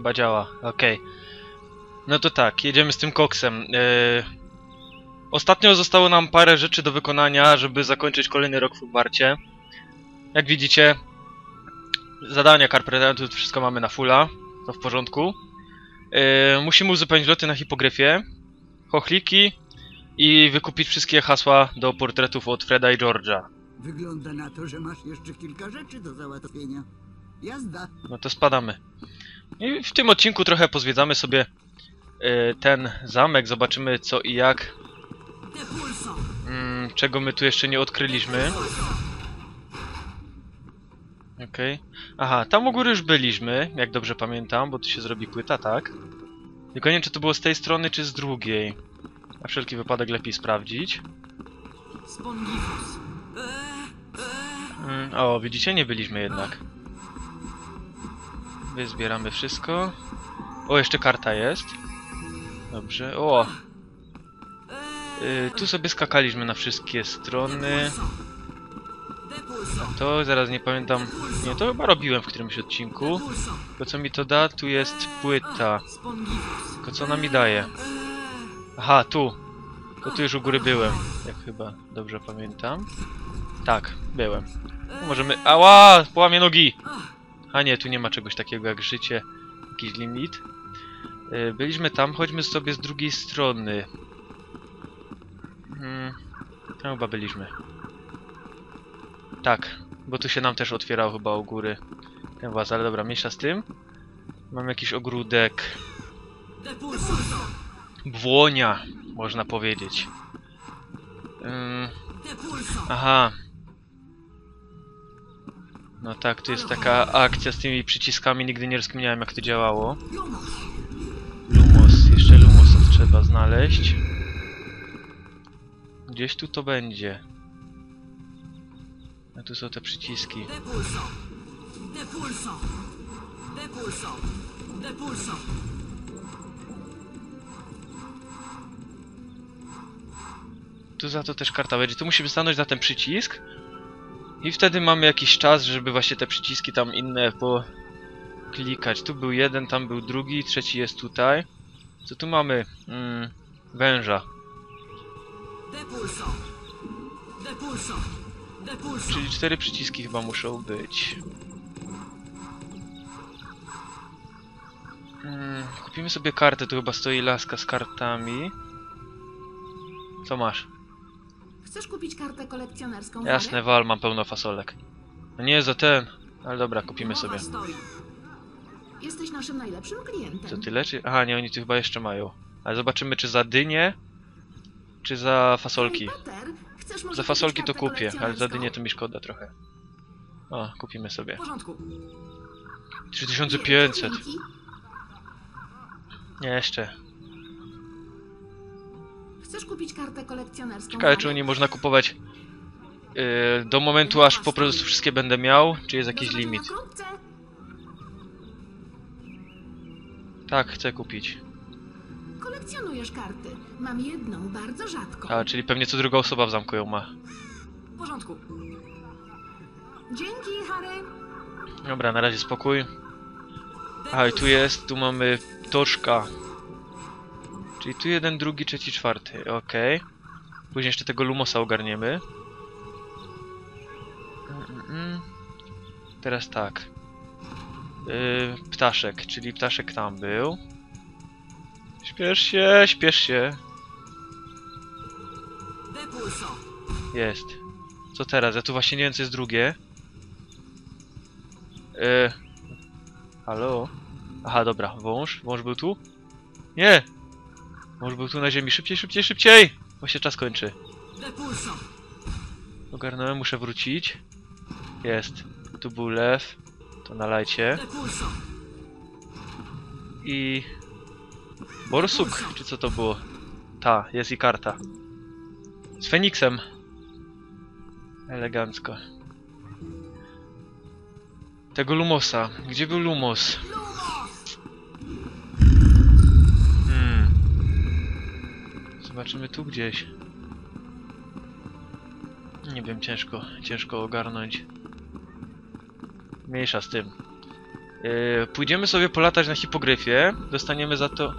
chyba działa. Okej. No to tak, jedziemy z tym koksem. Yy... Ostatnio zostało nam parę rzeczy do wykonania, żeby zakończyć kolejny rok w Hogwarcie. Jak widzicie, zadania Carpetentu, wszystko mamy na fulla. To w porządku. Yy, musimy uzupełnić loty na hipogryfie, chochliki i wykupić wszystkie hasła do portretów od Freda i George'a. Wygląda na to, że masz jeszcze kilka rzeczy do załatwienia. Jazda. No to spadamy. I w tym odcinku trochę pozwiedzamy sobie y, ten zamek, zobaczymy co i jak. Mm, czego my tu jeszcze nie odkryliśmy. Okej. Aha, tam u góry już byliśmy, jak dobrze pamiętam, bo tu się zrobi płyta, tak? Tylko nie wiem, czy to było z tej strony, czy z drugiej. Na wszelki wypadek lepiej sprawdzić. Spongifus. Mm, o, widzicie? Nie byliśmy jednak. Wyzbieramy wszystko. O, jeszcze karta jest. Dobrze. O! Y, tu sobie skakaliśmy na wszystkie strony. A to zaraz nie pamiętam. Nie, to chyba robiłem w którymś odcinku. Tylko co mi to da? Tu jest płyta. Tylko co ona mi daje? Aha, tu. To tu już u góry byłem. Jak chyba dobrze pamiętam. Tak, byłem. Możemy... Ała! Połamie nogi! A nie, tu nie ma czegoś takiego jak życie. Jakiś limit. Yy, Byliśmy tam, chodźmy sobie z drugiej strony. Hmm, chyba byliśmy. Tak, bo tu się nam też otwierał chyba u góry ten właz, ale dobra, mniejsza z tym. Mam jakiś ogródek. Błonia, można powiedzieć. Depulso. aha. No tak, tu jest taka akcja z tymi przyciskami, nigdy nie rozkminiałem jak to działało. Lumos. Jeszcze Lumosa trzeba znaleźć. Gdzieś tu to będzie. A tu są te przyciski. Depulso. Depulso. Depulso. Depulso. Tu za to też karta będzie. Tu musimy stanąć na ten przycisk. I wtedy mamy jakiś czas, żeby właśnie te przyciski tam inne poklikać. Tu był jeden, tam był drugi, trzeci jest tutaj. Co tu mamy? Mm, węża. Czyli cztery przyciski chyba muszą być. Mm, kupimy sobie kartę, tu chyba stoi laska z kartami. Co masz? Chcesz kupić kartę kolekcjonerską? Jasne, wal, mam pełno fasolek. No nie za ten, ale dobra, kupimy Umowa sobie. stoi. Jesteś naszym najlepszym klientem. Co tyle, czy... Aha, nie, oni tu chyba jeszcze mają. Ale zobaczymy, czy za dynię, czy za fasolki. Chcesz może Za kupić fasolki to kartę kupię, ale za kolekcjonerską? dynię to mi szkoda trochę. O, kupimy W sobie. porządku. 3500. Dzięki. Nie, jeszcze. Chcesz kupić kartę kolekcjonerską? Ciekawe, czy Harry? oni można kupować yy, do momentu, aż po prostu wszystkie będę miał, czy jest jakiś limit. Tak, chcę kupić. Kolekcjonujesz karty. Mam jedną, bardzo rzadką. A, czyli pewnie co druga osoba w zamku ją ma. W porządku. Dzięki, Harry. Dobra, na razie spokój. A, i tu jest, tu mamy toczka. Czyli tu jeden, drugi, trzeci, czwarty, okej. Później jeszcze tego Lumosa ogarniemy. Teraz tak. Yy, ptaszek, czyli ptaszek tam był. Śpiesz się, śpiesz się. Jest. Co teraz? Ja tu właśnie nie wiem co jest drugie. Yy. Halo? Aha, dobra, wąż. Wąż był tu? Nie! Wąż był tu na ziemi. Szybciej, szybciej, szybciej! Bo się czas kończy. Ogarnąłem, muszę wrócić. Jest. Tu był lew. To nalajcie. I... Borsuk, czy co to było? Ta, jest i karta. Z Feniksem. Elegancko. Tego Lumosa. Gdzie był Lumos? Hmm. Zobaczymy tu gdzieś. Nie wiem, ciężko, ciężko ogarnąć. Mniejsza z tym. Yy, pójdziemy sobie polatać na hipogryfie. Dostaniemy za to...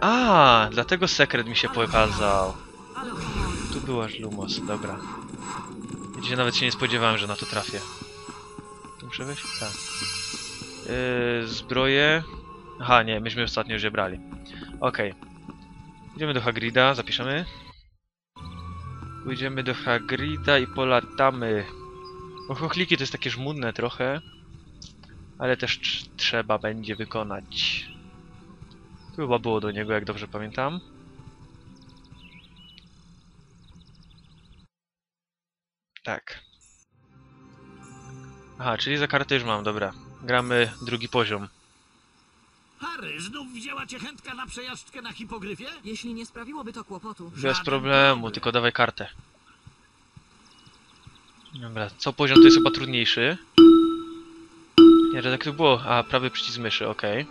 A, dlatego sekret mi się pokazał. Tu była Lumos, dobra. Widzicie, nawet się nie spodziewałem, że na to trafię. Tu muszę wejść? Tak. Yy, zbroje... Aha, nie, myśmy ostatnio już je brali. Okej. Idziemy do Hagrida, zapiszemy. Pójdziemy do Hagrida i polatamy. Bo to jest takie żmudne trochę. Ale też trz- trzeba będzie wykonać. Chyba było do niego, jak dobrze pamiętam. Tak. Aha, czyli za kartę już mam, dobra. Gramy drugi poziom. Harry, znów wzięła cię chętka na przejażdżkę na hipogryfie? Jeśli nie sprawiłoby to kłopotu. Bez problemu, problem. tylko dawaj kartę. Dobra, co poziom to jest chyba trudniejszy? Nie, tak to było. A, prawy przycisk myszy, okej.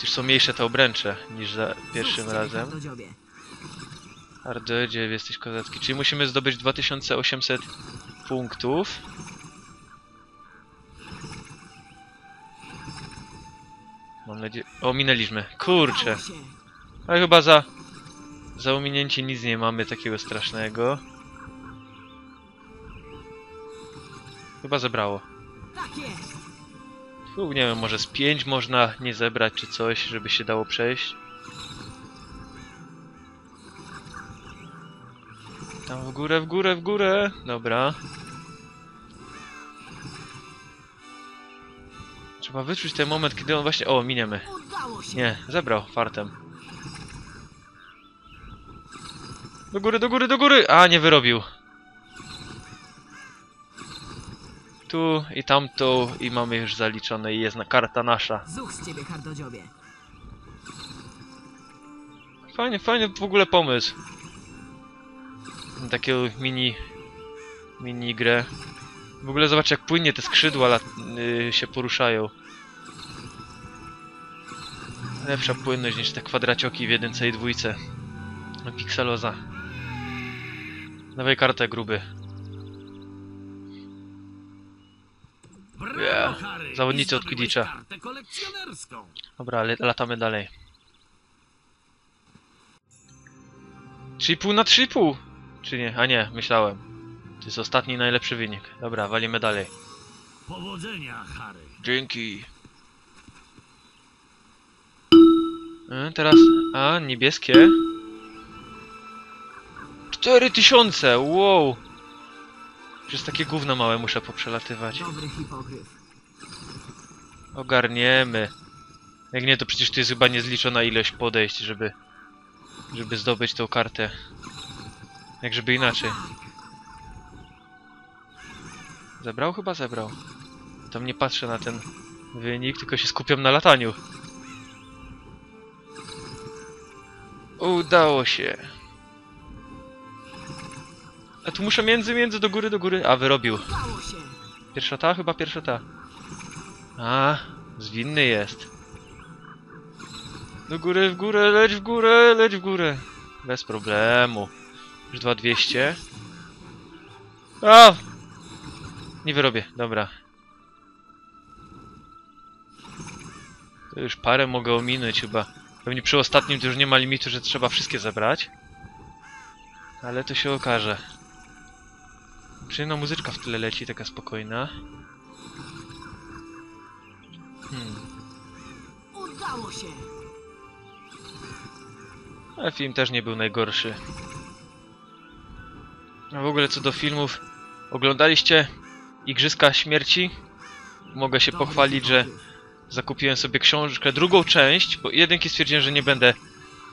Też są mniejsze te obręcze niż za pierwszym Znów razem. hardodziobie. Ardodzie, jesteś kozacki. Czyli musimy zdobyć 2800 punktów. Mam nadzieję... O, minęliśmy. Kurczę. Ale chyba za... Za ominięcie nic nie mamy takiego strasznego. Chyba zebrało. Tak. Tu, nie wiem, może z 5 można nie zebrać czy coś, żeby się dało przejść. Tam w górę, w górę, w górę. Dobra. Trzeba wyczuć ten moment, kiedy on właśnie... O, miniemy. Nie, zebrał fartem. Do góry, do góry, do góry! A, nie wyrobił. Tu i tamto i mamy już zaliczone i jest na karta nasza. Zuch z ciebie, hardodziobie. Fajnie, fajny w ogóle pomysł. Takiego mini... mini grę. W ogóle zobacz jak płynnie te skrzydła lat, y, się poruszają. Lepsza płynność niż te kwadracioki w jedynce i dwójce. No, Pixeloza. Dawaj kartę gruby. Yeah. Zawodnicy od Quidditcha. Dobra, latamy dalej. 3,5 na 3,5! Czy nie? A nie, myślałem. To jest ostatni najlepszy wynik. Dobra, walimy dalej. Powodzenia, Harry. Dzięki. Teraz... A, niebieskie. 4000! Wow! Przez takie gówno małe muszę poprzelatywać. Dobry hipogryf. Ogarniemy. Jak nie, to przecież to jest chyba niezliczona ilość podejść, żeby... Żeby zdobyć tą kartę. Jak żeby inaczej. Zebrał? Chyba zebrał. Tam nie patrzę na ten wynik, tylko się skupiam na lataniu. Udało się. A tu muszę między, między, do góry, do góry. A, wyrobił. Pierwsza ta? Chyba pierwsza ta. A, zwinny jest. Do góry, w górę, leć w górę, leć w górę. Bez problemu. Już 2200. A! Nie wyrobię, dobra. To już parę mogę ominąć chyba. Pewnie przy ostatnim to już nie ma limitu, że trzeba wszystkie zebrać. Ale to się okaże. Przyjemna muzyczka w tle leci, taka spokojna. Hmm. Udało się. Ale film też nie był najgorszy. A w ogóle co do filmów, oglądaliście Igrzyska Śmierci? Mogę się pochwalić, że. Zakupiłem sobie książkę, drugą część, bo jedynki stwierdziłem, że nie będę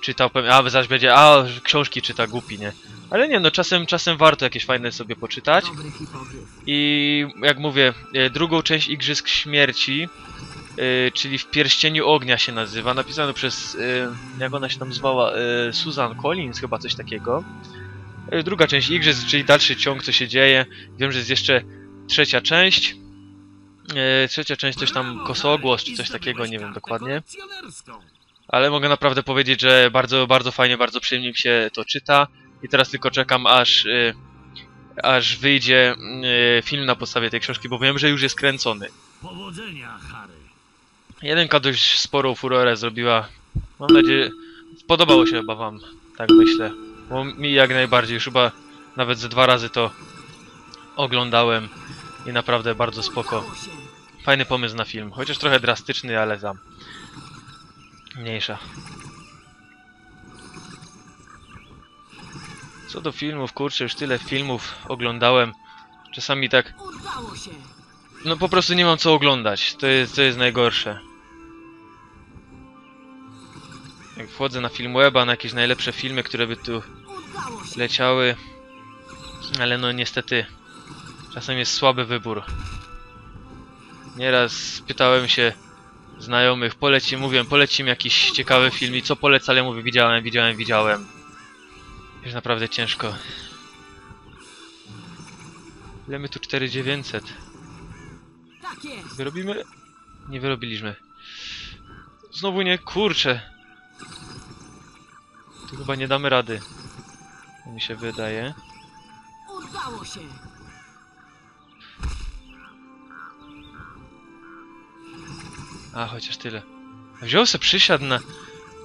czytał, a zaś będzie, a książki czyta głupi, nie? Ale nie, no czasem, czasem warto jakieś fajne sobie poczytać. I jak mówię, e, drugą część Igrzysk Śmierci, e, czyli w Pierścieniu Ognia się nazywa, napisano przez, e, jak ona się tam zwała, e, Susan Collins, chyba coś takiego. Druga część Igrzysk, czyli dalszy ciąg, co się dzieje. Wiem, że jest jeszcze trzecia część. E, Trzecia część coś tam kosogłos, czy coś takiego, nie wiem dokładnie. Ale mogę naprawdę powiedzieć, że bardzo, bardzo fajnie, bardzo przyjemnie mi się to czyta. I teraz tylko czekam, aż y, aż wyjdzie e, film na podstawie tej książki, bo wiem, że już jest kręcony. Powodzenia, Harry. Jedynka dość sporą furorę zrobiła. Mam nadzieję, podobało się chyba wam, tak myślę. Bo mi jak najbardziej, już chyba nawet ze dwa razy to oglądałem i naprawdę bardzo spoko. Fajny pomysł na film, chociaż trochę drastyczny, ale tam mniejsza. Co do filmów, kurczę, już tyle filmów oglądałem. Czasami tak no po prostu nie mam co oglądać. To jest, to jest najgorsze. Jak wchodzę na Filmweba, na jakieś najlepsze filmy, które by tu leciały. Ale no niestety czasem jest słaby wybór. Nieraz pytałem się znajomych, poleci, mówię, poleci mi jakiś ciekawy film i co polecali, mówię, widziałem, widziałem, widziałem. Jest naprawdę ciężko. Ile my tu 4900? Tak jest. Wyrobimy? Nie wyrobiliśmy. Znowu nie, kurczę. Tu chyba nie damy rady. Mi się wydaje. Udało się. A, chociaż tyle. Wziął se przysiadł na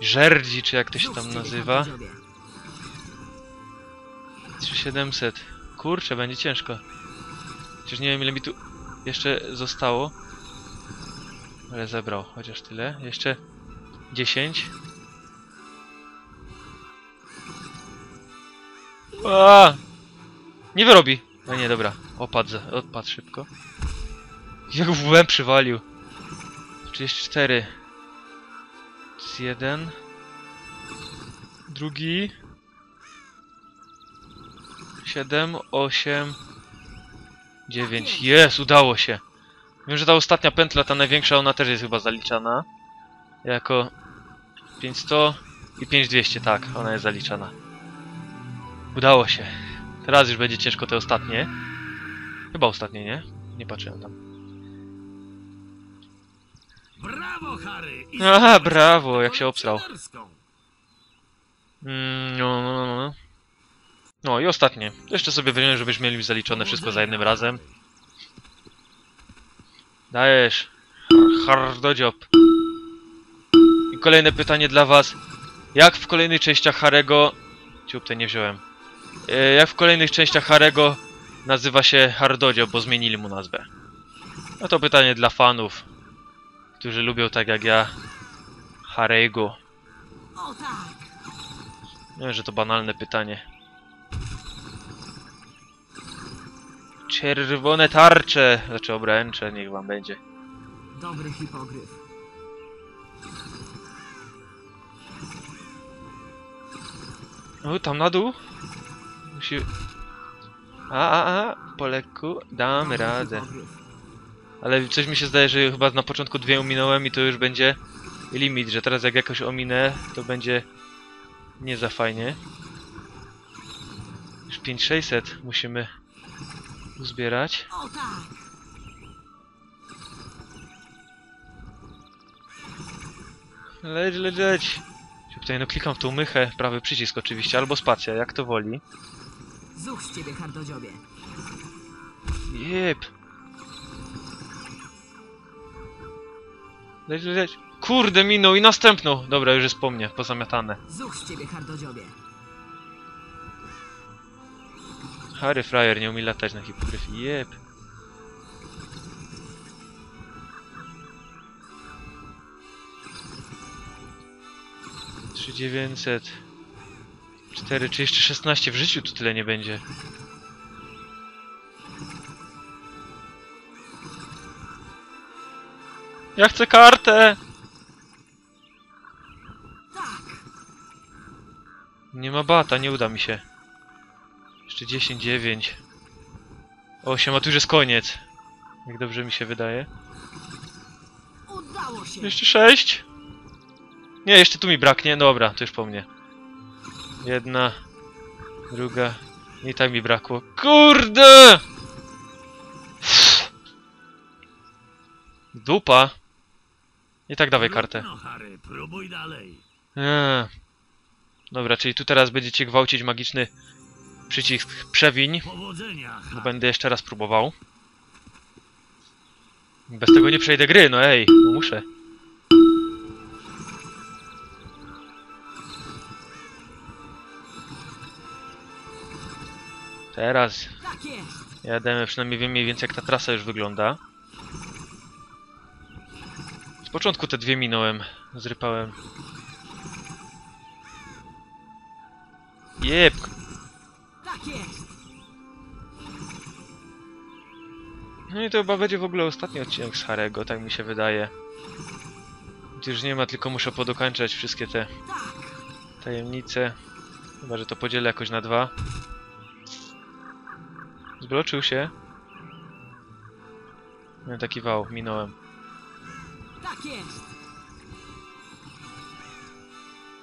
żerdzi, czy jak to się tam nazywa. hardodziobie. 3700. Kurczę, będzie ciężko. Przecież nie wiem ile mi tu jeszcze zostało. Ale zebrał, chociaż tyle. Jeszcze 10. A! Nie wyrobi. No nie, dobra. Opadł, odpadł szybko. Jak w łeb przywalił. 34. To jest jeden. Drugi. 7, 8, 9. Jest, udało się. Wiem, że ta ostatnia pętla, ta największa, ona też jest chyba zaliczana. Jako 500 i 5200, tak, ona jest zaliczana. Udało się. Teraz już będzie ciężko te ostatnie. Chyba ostatnie, nie? Nie patrzyłem tam. Brawo, Harry! I Aha, brawo, jak się obsrał. Mm, no, no, no, no. No i ostatnie. Jeszcze sobie weźmiemy, żebyśmy mieli zaliczone wszystko za jednym razem. Dajesz. Hardodziop. I kolejne pytanie dla was. Jak w kolejnych częściach Harego... Ciup, tej nie wziąłem. E, Jak w kolejnych częściach Harego nazywa się Hardodziop, bo zmienili mu nazwę. No to pytanie dla fanów, którzy lubią tak jak ja Harego. Tak. Wiem, że to banalne pytanie. Czerwone tarcze, znaczy obręcze, niech wam będzie. Dobry hipogryf. O, tam na dół? Musi... A, a, a, po lekku, damy radę. hipogryf. Ale coś mi się zdaje, że chyba na początku dwie ominąłem i to już będzie limit, że teraz jak jakoś ominę, to będzie nie za fajnie. Już 5600 musimy uzbierać. Leć, leć, leć. Tutaj no klikam w tą mychę, prawy przycisk oczywiście, albo spacja, jak to woli. Zuch z ciebie hardodziobie. Jep. Leć, leć, leć. Kurde, minął i następną. Dobra, już jest po mnie, pozamiatane. Zuch z ciebie hardodziobie. Harry Fryer nie umie latać na hipogryfii. Jep. Trzy dziewięćset. Cztery, czy jeszcze 16 w życiu tu tyle nie będzie. Ja chcę kartę! Nie ma bata, nie uda mi się. Jeszcze 10, 9. 8, a tu już jest koniec. Jak dobrze mi się wydaje. Udało się. Jeszcze 6. Nie, jeszcze tu mi braknie. Dobra, to już po mnie. Jedna, druga. I tak mi brakło. Kurde! Dupa. I tak dawaj kartę. No, Harry, próbuj dalej. Eee. Dobra, czyli tu teraz będziecie gwałcić magiczny przycisk przewiń. Powodzenia, Bo Harry. będę jeszcze raz próbował. Bez tego nie przejdę gry, no ej, no muszę. Teraz Tak jest! jademy, przynajmniej wiem mniej więcej jak ta trasa już wygląda. Początku te dwie minąłem, zrypałem. Jep, Tak! No i to chyba będzie w ogóle ostatni odcinek z Harego, tak mi się wydaje. Już nie ma, tylko muszę podokańczać wszystkie te Tak! tajemnice. Chyba, że to podzielę jakoś na dwa. Zbloczył się. Miałem taki wał, minąłem.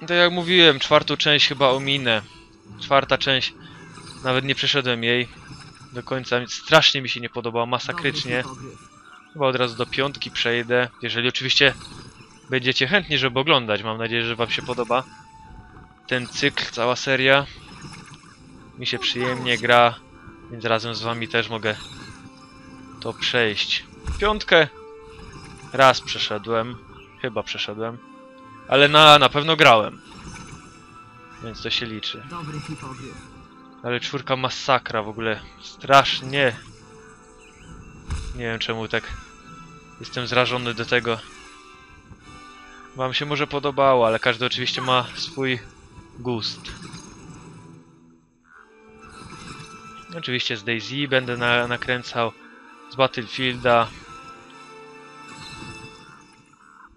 No Tak jak mówiłem, czwartą część chyba ominę. Czwarta część, nawet nie przeszedłem jej do końca. Strasznie mi się nie podobała, masakrycznie. Chyba od razu do piątki przejdę. Jeżeli oczywiście będziecie chętni, żeby oglądać. Mam nadzieję, że Wam się podoba ten cykl, cała seria. Mi się przyjemnie gra, więc razem z Wami też mogę to przejść. Piątkę raz przeszedłem, chyba przeszedłem, ale na, na pewno grałem. Więc to się liczy. Dobry hipogryf. Ale czwórka masakra w ogóle. Strasznie. Nie wiem czemu tak jestem zrażony do tego. Wam się może podobało, ale każdy oczywiście ma swój gust. Oczywiście z Daisy będę na, nakręcał, z Battlefielda.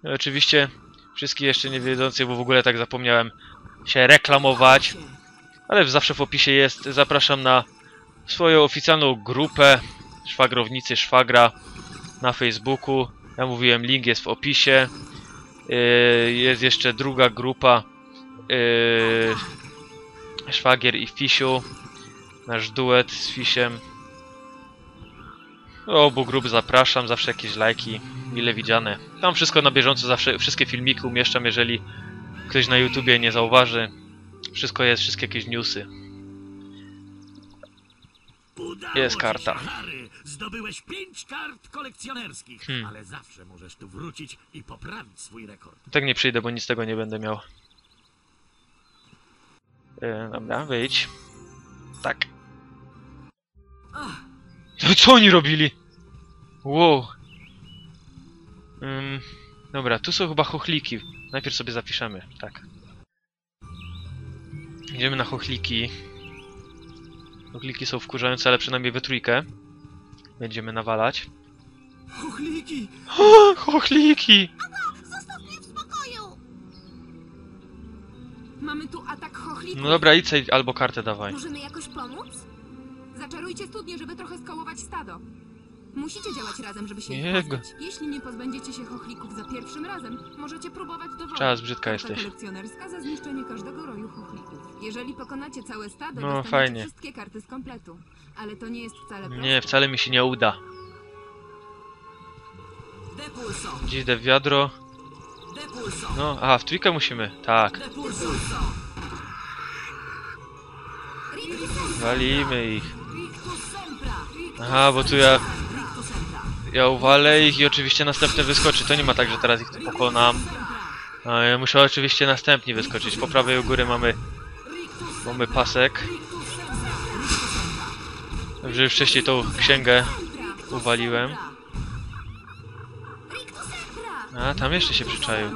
Oczywiście wszystkich jeszcze nie wiedzących, bo w ogóle tak zapomniałem się reklamować. Ale zawsze w opisie jest. Zapraszam na swoją oficjalną grupę szwagrownicy szwagra na Facebooku. Ja mówiłem, link jest w opisie. Yy, Jest jeszcze druga grupa yy, Szwagier i Fisiu. Nasz duet z Fisiem. Obu grup zapraszam, zawsze jakieś lajki, mile widziane. Tam wszystko na bieżąco, zawsze wszystkie filmiki umieszczam, jeżeli ktoś na YouTubie nie zauważy. Wszystko jest, wszystkie jakieś newsy. Jest karta. Zdobyłeś pięć kart kolekcjonerskich, Hmm. ale zawsze możesz tu wrócić i poprawić swój rekord. Tak nie przyjdę, bo nic z tego nie będę miał. Yy, dobra, wyjdź. Tak. To co oni robili? Wow. Ym, dobra, tu są chyba chochliki. Najpierw sobie zapiszemy, tak. Idziemy na chochliki. Chochliki są wkurzające, ale przynajmniej we trójkę. Będziemy nawalać. Chuchliki! O, chochliki! Mamy tu atak chochlików. No dobra, idź albo kartę dawaj. Możemy jakoś pomóc? Zaczarujcie studnię, żeby trochę skołować stado. Musicie działać razem, żeby się ich Jego. pozbyć. Jeśli nie pozbędziecie się chochlików za pierwszym razem, możecie próbować dowolnie. Czas, brzydka karta jesteś. kolekcjonerska za zniszczenie każdego roju chochlików. Jeżeli pokonacie całe stado, No, dostaniecie fajnie. wszystkie karty z kompletu. Ale to nie jest wcale proste. Nie, wcale mi się nie uda. Depulso! Idę w wiadro. Depulso! No, aha, w trójkę musimy. Tak. Depulso! Walimy ich. Aha, bo tu ja, ja uwalę ich i oczywiście następny wyskoczy. To nie ma tak, że teraz ich tu pokonam. A ja muszę oczywiście następni wyskoczyć. Po prawej u góry mamy, mamy pasek. Dobrze, wcześniej tą księgę uwaliłem. A, tam jeszcze się przyczaił.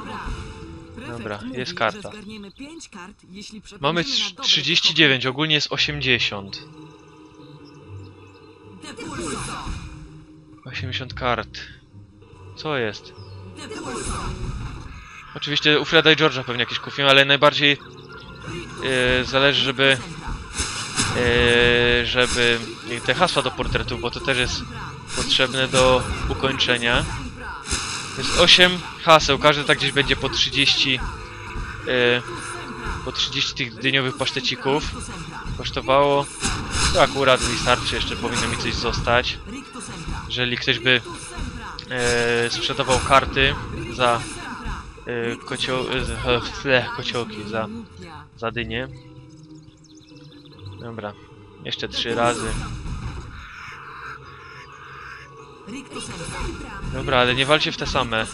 Dobra, jest karta. Że zgarniemy 5 kart, jeśli Mamy przepędzimy na dobre 39, ogólnie jest 80. 80 kart. Co jest? Oczywiście u Freda i George'a pewnie jakieś kupiłem, ale najbardziej e, zależy, żeby e, żeby te hasła do portretu, bo to też jest potrzebne do ukończenia. To jest 8 haseł, każdy tak gdzieś będzie po 30 e, po 30 tych dyniowych pasztecików kosztowało. To akurat mi starczy, jeszcze powinno mi coś zostać. Jeżeli ktoś by e, sprzedawał karty za e, kocio, e, tle, kociołki, za, za dynię. Dobra. Jeszcze trzy razy. Dobra, ale nie walcie w te same.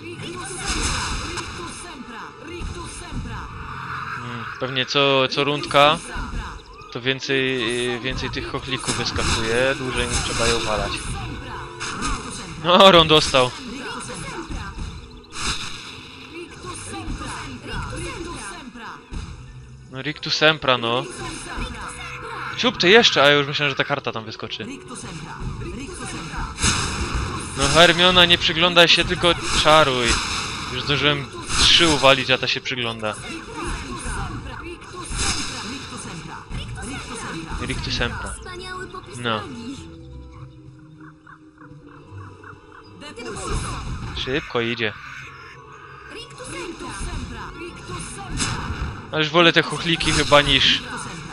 Rictus sempra. Rictus sempra. Mm, Pewnie co, co rundka. To więcej, więcej tych chochlików wyskakuje, dłużej nie trzeba je uwalać. No, Ron dostał. No, Rictus Sempra, no. Ciup, ty jeszcze, a ja już myślałem, że ta karta tam wyskoczy. No, Hermiona, nie przyglądaj się, tylko czaruj. Już zdążyłem trzy uwalić, a ta się przygląda. Sempra. Rictus Sempra. No. Szybko idzie. Ale już wolę te chochliki chyba niż,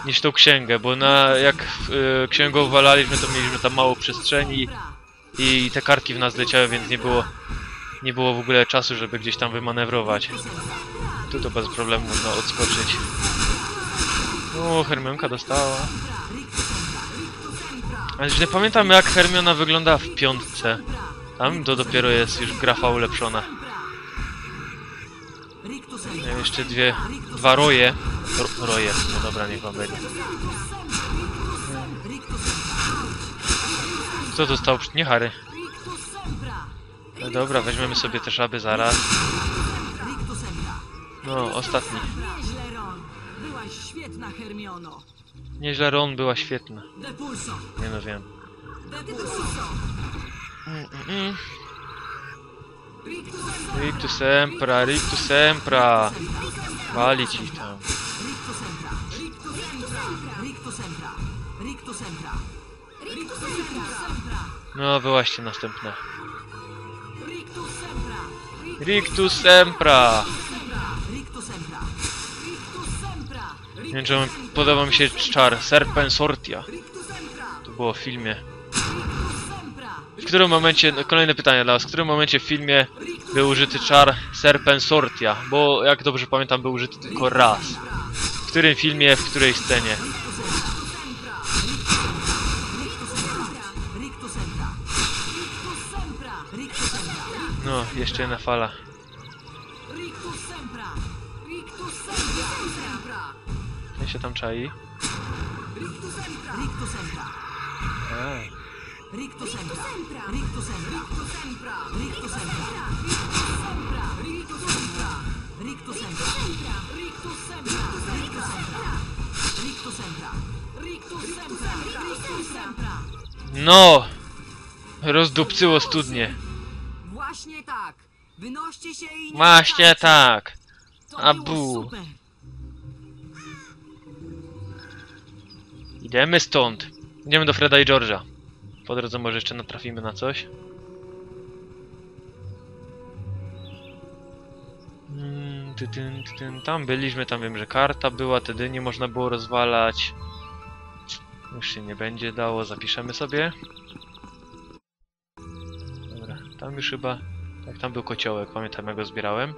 niż tą księgę, bo na jak y, księgę uwalaliśmy, to mieliśmy tam mało przestrzeni i te kartki w nas leciały, więc nie było nie było w ogóle czasu, żeby gdzieś tam wymanewrować. Tu to bez problemu można odskoczyć. O, Hermionka dostała. Ale pamiętam jak Hermiona wygląda w piątce. Tam to dopiero jest już grafa ulepszona. Miałem jeszcze dwie, dwa roje. Ro, roje, no dobra, niech wam będzie. Kto dostał? Nie Harry. No dobra, weźmiemy sobie te żaby zaraz. No, ostatni. Byłaś świetna, Hermiono. Nieźle Ron była świetna. Depulso. Nie no wiem. Depulso. Mm, mm, mm. Rictus sempra. Rictus Sempra, Rictus Sempra. Walić ich tam. Rictus sempra. Rictus sempra. Rictus sempra. Rictus sempra. Rictus sempra. No, wyłaście następne. Rictus sempra. Rictus Sempra. Rictus sempra. Rictus sempra. Nie wiem, podoba mi się czar Serpensortia. To było w filmie. W którym momencie, no, kolejne pytanie dla was, w którym momencie w filmie był użyty czar Serpensortia? Bo jak dobrze pamiętam, był użyty tylko raz. W którym filmie, w której scenie? No, jeszcze jedna fala. Rictus sempra. Rictus sempra. No! Rozdupcyło studnie. Właśnie tak. Wynoście się i nie Właśnie tak. To Idziemy stąd. Idziemy do Freda i George'a. Po drodze może jeszcze natrafimy na coś. Mm, ty. Tam byliśmy, tam wiem, że karta była, wtedy nie można było rozwalać. Już się nie będzie dało, zapiszemy sobie. Dobra, tam już chyba... Tak, tam był kociołek, pamiętam jak go zbierałem.